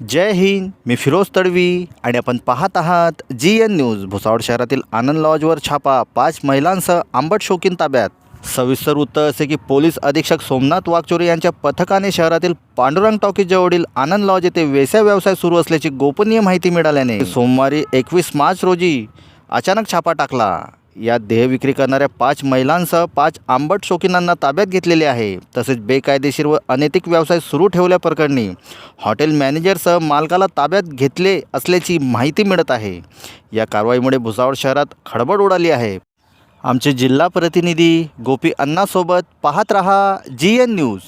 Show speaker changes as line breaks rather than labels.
जय हिंद मी फिरोज तडवी आणि आपण पाहत आहात जी एन न्यूज भुसावळ शहरातील आनंद लॉजवर छापा पाच महिलांसह आंबट शोकीन ताब्यात. सविस्तर उत्तर असे की पोलीस अधीक्षक सोमनाथ वाघचोरे यांच्या पथकाने शहरातील पांडुरंग टॉकीजवळील आनंद लॉज येथे वेसा व्यवसाय सुरू असल्याची गोपनीय माहिती मिळाल्याने सोमवारी एकवीस मार्च रोजी अचानक छापा टाकला. या देहविक्री करणाऱ्या पाच महिलांसह पाच आंबट शौकीनांना ताब्यात घेतलेले आहे. तसेच बेकायदेशीर व अनैतिक व्यवसाय सुरू ठेवल्याप्रकरणी हॉटेल मॅनेजरसह मालकाला ताब्यात घेतले असल्याची माहिती मिळत आहे. या कारवाईमुळे भुसावळ शहरात खळबळ उडाली आहे. आमचे जिल्हा प्रतिनिधी गोपी अण्णासोबत पाहत रहा जी एन न्यूज.